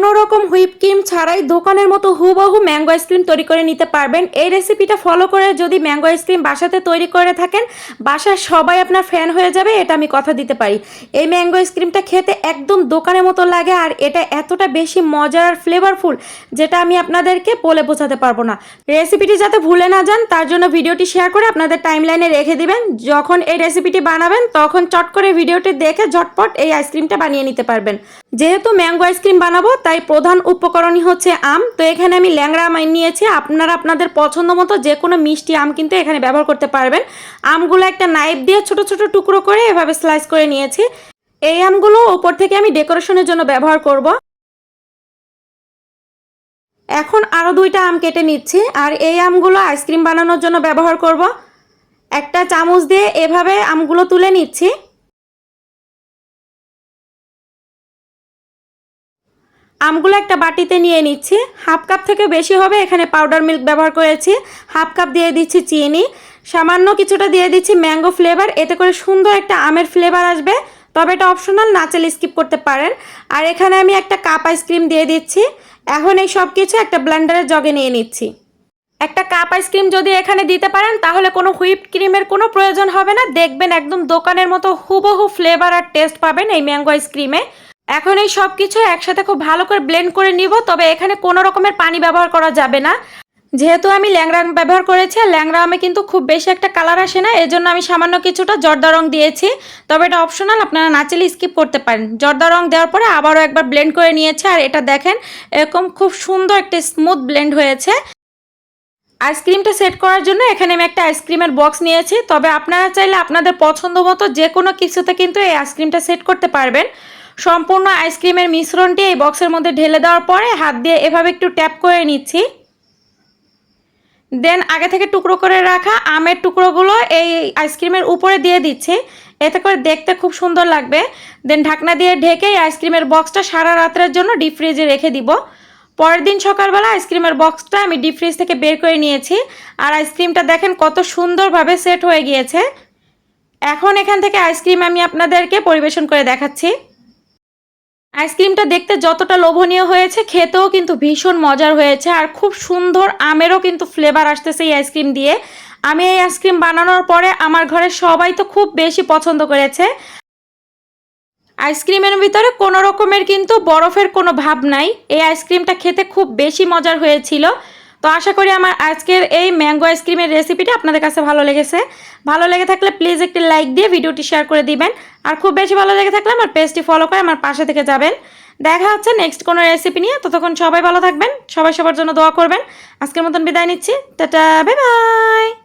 কোনো রকম whip cream ছাড়াই দোকানের মতো হুবহু ম্যাঙ্গো আইসক্রিম তৈরি করে নিতে পারবেন। এই রেসিপিটা ফলো করে যদি ম্যাঙ্গো আইসক্রিম বাসাতে তৈরি করে থাকেন, বাসার সবাই আপনার ফ্যান হয়ে যাবে, এটা আমি কথা দিতে পারি। এই ম্যাঙ্গো আইসক্রিমটা খেতে একদম দোকানের মতো লাগে আর এটা এতটা বেশি মজার আর ফ্লেভারফুল যেটা আমি আপনাদেরকে বলে বোঝাতে পারব না। রেসিপিটি যাতে ভুলে না যান, তার জন্য ভিডিওটি শেয়ার করে আপনাদের টাইমলাইনে রেখে দিবেন। যখন এই রেসিপিটি বানাবেন, তখন চট করে ভিডিওটি দেখে ঝটপট এই আইসক্রিমটা বানিয়ে নিতে পারবেন। যেহেতু ম্যাঙ্গো আইসক্রিম বানাবো, তাই প্রধান উপকরণই হচ্ছে আম। তো এখানে আমি ল্যাংড়া আম নিয়েছি। আপনারা আপনাদের পছন্দ মতো যে কোনো মিষ্টি আম কিন্তু এখানে ব্যবহার করতে পারবেন। আমগুলো একটা নাইফ দিয়ে ছোট ছোট টুকরো করে এভাবে স্লাইস করে নিয়েছি। এই আমগুলো ওপর থেকে আমি ডেকোরেশনের জন্য ব্যবহার করব। এখন আরও দুইটা আম কেটে নিচ্ছি। আর এই আমগুলো আইসক্রিম বানানোর জন্য ব্যবহার করব। একটা চামচ দিয়ে এভাবে আমগুলো তুলে নিচ্ছি। আমগুলো একটা বাটিতে নিয়ে নিচ্ছি। হাফ কাপ থেকে বেশি হবে, এখানে পাউডার মিল্ক ব্যবহার করেছি। হাফ কাপ দিয়ে দিচ্ছি চিনি। সামান্য কিছুটা দিয়ে দিচ্ছি ম্যাঙ্গো ফ্লেভার এতে করে সুন্দর একটা আমের ফ্লেভার আসবে। তবে এটা অপশনাল না চাইলে স্কিপ করতে পারেন। আর এখানে আমি একটা কাপ আইসক্রিম দিয়ে দিচ্ছি। এখন এই সব কিছু একটা ব্লেন্ডারের জগে নিয়ে নিচ্ছি। একটা কাপ আইসক্রিম যদি এখানে দিতে পারেন, তাহলে কোনো হুইপ ক্রিমের কোনো প্রয়োজন হবে না। দেখবেন একদম দোকানের মতো হুবহু ফ্লেভার আর টেস্ট পাবেন এই ম্যাঙ্গো আইসক্রিমে এখন এই সব কিছু একসাথে খুব ভালো করে ব্লেন্ড করে নিব, তবে এখানে কোনো রকমের পানি ব্যবহার করা যাবে না। যেহেতু আমি আম ব্যবহার করেছি, আর ল্যাংড়া আমে কিন্তু খুব বেশি একটা কালার আসে না, এজন্য আমি সামান্য কিছুটা জর্দা রং দিয়েছি। তবে এটা অপশনাল আপনারা না চাইলে স্কিপ করতে পারেন। জর্দা রং দেওয়ার পরে আবারও একবার ব্লেন্ড করে নিয়েছে, আর এটা দেখেন, এরকম খুব সুন্দর একটা স্মুথ ব্লেন্ড হয়েছে। আইসক্রিমটা সেট করার জন্য এখানে আমি একটা আইসক্রিমের বক্স নিয়েছি, তবে আপনারা চাইলে আপনাদের পছন্দ মতো যে কোনো কিছুতে কিন্তু এই আইসক্রিমটা সেট করতে পারবেন। সম্পূর্ণ আইসক্রিমের মিশ্রণটি এই বক্সের মধ্যে ঢেলে দেওয়ার পরে হাত দিয়ে এভাবে একটু ট্যাপ করে নিচ্ছি। দেন আগে থেকে টুকরো করে রাখা আমের টুকরোগুলো এই আইসক্রিমের উপরে দিয়ে দিচ্ছি। এতে করে দেখতে খুব সুন্দর লাগবে। দেন ঢাকনা দিয়ে ঢেকে এই আইসক্রিমের বক্সটা সারা রাত্রের জন্য ডিপ ফ্রিজে রেখে দিব। পরের দিন সকালবেলা আইসক্রিমের বক্সটা আমি ডিপ ফ্রিজ থেকে বের করে নিয়েছি। আর আইসক্রিমটা দেখেন কত সুন্দরভাবে সেট হয়ে গিয়েছে। এখন এখান থেকে আইসক্রিম আমি আপনাদেরকে পরিবেশন করে দেখাচ্ছি। আইসক্রিমটা দেখতে যতটা লোভনীয় হয়েছে, খেতেও কিন্তু ভীষণ মজার হয়েছে আর খুব সুন্দর আমেরও কিন্তু ফ্লেভার আসতেছে এই আইসক্রিম দিয়ে। আমি এই আইসক্রিম বানানোর পরে আমার ঘরে সবাই তো খুব বেশি পছন্দ করেছে। আইসক্রিমের ভিতরে কোনো রকমের কিন্তু বরফের কোনো ভাব নাই। এই আইসক্রিমটা খেতে খুব বেশি মজার হয়েছিল। তো আশা করি আমার আজকের এই ম্যাঙ্গো আইসক্রিমের রেসিপিটা আপনাদের কাছে ভালো লেগেছে। ভালো লেগে থাকলে প্লিজ একটি লাইক দিয়ে ভিডিওটি শেয়ার করে দিবেন। আর খুব বেশি ভালো লেগে থাকলে আমার পেজটি ফলো করে আমার পাশে থেকে যাবেন। দেখা হচ্ছে নেক্সট কোনো রেসিপি নিয়ে। ততক্ষণ সবাই ভালো থাকবেন, সবাই সবার জন্য দোয়া করবেন। আজকের মতন বিদায় নিচ্ছি। Tata bye bye